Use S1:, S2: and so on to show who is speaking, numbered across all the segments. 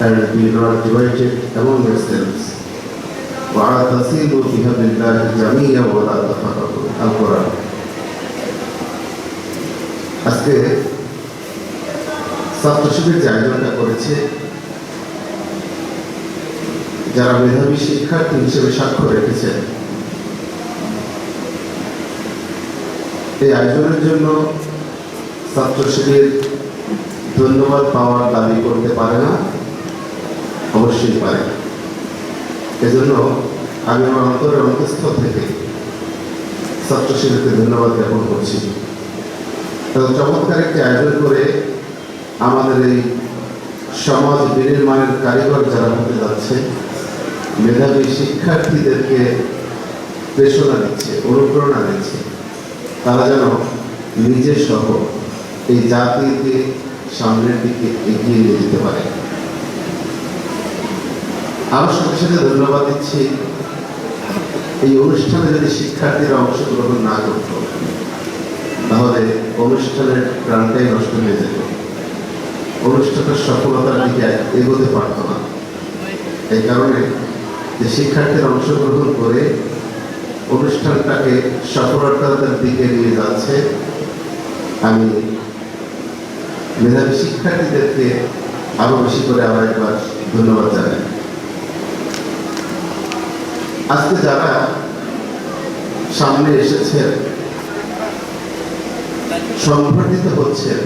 S1: and be not divided among yourselves. واعتصموا بحبل الله جميعا ولا تفرقوا القرآن আজকে ছাত্র শিবির যে আয়োজনটা করেছে যারা মেধাবী শিক্ষার্থী হিসেবে স্বাক্ষর রেখেছেন এই আয়োজনের জন্য ছাত্র শিবির ধন্যবাদ পাওয়ার দাবি করতে পারে না অবশ্যই পারে। এজন্য আমি আমার অন্তরের অন্তঃস্থল থেকে ছাত্রশিবিরকে ধন্যবাদ জ্ঞাপন করছি। চমৎকার একটি আয়োজন করে আমাদের এই সমাজ বিনির্মাণের কারিগর যারা হতে যাচ্ছে, মেধাবী শিক্ষার্থীদেরকে প্রেরণা দিচ্ছে, অনুপ্রেরণা দিচ্ছে, তারা যেন নিজের সহ এই জাতিকে সামনের দিকে এগিয়ে নিয়ে যেতে পারে। আরও সাথে সাথে ধন্যবাদ দিচ্ছি। এই অনুষ্ঠানে যদি শিক্ষার্থীরা অংশগ্রহণ না করত, তাহলে অনুষ্ঠানের প্রাণটাই নষ্ট হয়ে যেত। অনুষ্ঠানের সফলতার দিকে এগোতে পারত না। এই কারণে যে শিক্ষার্থীরা অংশগ্রহণ করে অনুষ্ঠানটাকে সফলতার দিকে নিয়ে যাচ্ছে, আমি মেধাবী শিক্ষার্থীদেরকে আরও বেশি করে আবার একবার ধন্যবাদ জানাই। আজকে যারা সামনে এসেছেন সংগঠিত হচ্ছেন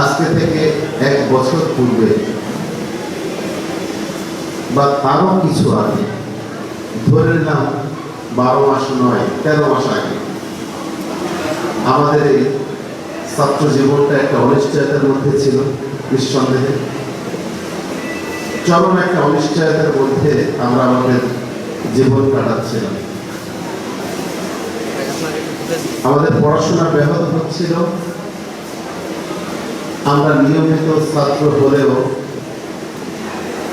S1: আজকে থেকে এক বছর পূর্বে বা তারও কিছু আগে, ধরে নিলাম বারো মাস নয়, তেরো মাস আগে, আমাদের এই ছাত্র জীবনটা একটা অনিশ্চয়তার মধ্যে ছিল, নিঃসন্দেহে। চরম একটা অনিশ্চয়তার মধ্যে আমরা আমাদের জীবন কাটাচ্ছিলাম। আমাদের পড়াশোনা ব্যাহত হচ্ছিল। আমরা নিয়মিত ছাত্র হলেও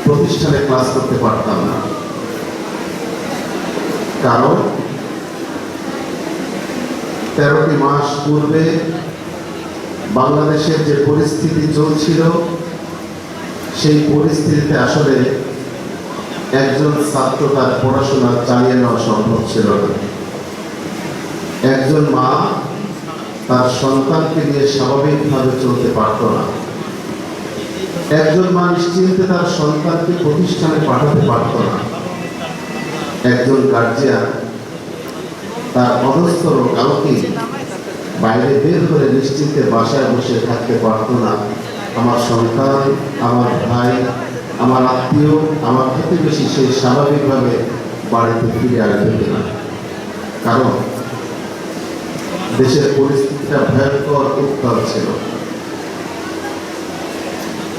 S1: প্রতিষ্ঠানে ক্লাস করতে পারতাম না। কারণ তেরোটি মাস পূর্বে বাংলাদেশের যে পরিস্থিতি চলছিল সেই পরিস্থিতিতে আসলে একজন ছাত্র তার পড়াশোনা চালিয়ে নেওয়া সম্ভব ছিল না। একজন মা তার সন্তানকে নিয়ে স্বাভাবিকভাবে চলতে পারত না। একজন মা নিশ্চিন্তে তার সন্তানকে প্রতিষ্ঠানে পাঠাতে পারত না। একজন গার্জিয়ান তার অধস্তর কাউকে বাইরে বের করে নিশ্চিন্তে বাসায় বসে থাকতে পারত না। আমার সন্তান, আমার ভাই, আমার আত্মীয়, আমার প্রতিবেশী সেই স্বাভাবিকভাবে বাড়িতে ফিরে আসবে কিনা কারণ দেশের পরিস্থিতিটা ভয়ঙ্কর উত্তর ছিল।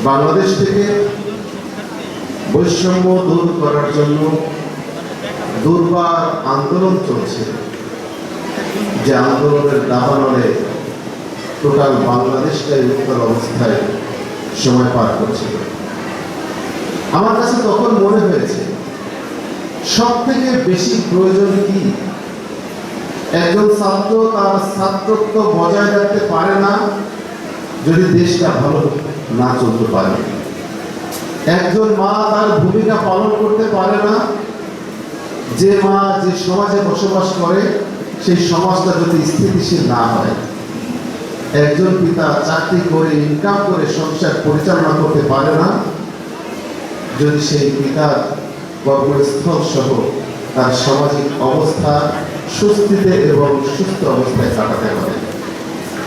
S1: বাংলাদেশ থেকে বৈষম্য দূর করার জন্য দুর্বার আন্দোলন চলছে। যে আন্দোলনের দাবানলে টোটাল বাংলাদেশটাই উত্তর অবস্থায় সময় পার করছিল আমার কাছে তখন মনে হয়েছে সব থেকে বেশি প্রয়োজন কি? একজন ছাত্র তার ছাত্রত্ব বজায় রাখতে পারে না, যদি দেশটা ভালো না চলতে পারে। একজন মা তার ভূমিকা পালন করতে পারে না, যে মা যে সমাজে বসবাস করে, সেই সমাজটা যদি স্থিতিশীল না হয়। একজন পিতা চাকরি করে ইনকাম করে, সংসার পরিচালনা করতে পারে না, যদি সেই পিতার কর্মস্থল সহ তার সামাজিক অবস্থা সুস্থিতে এবং সুস্থ অবস্থায় কাটাতে পারে।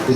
S1: এই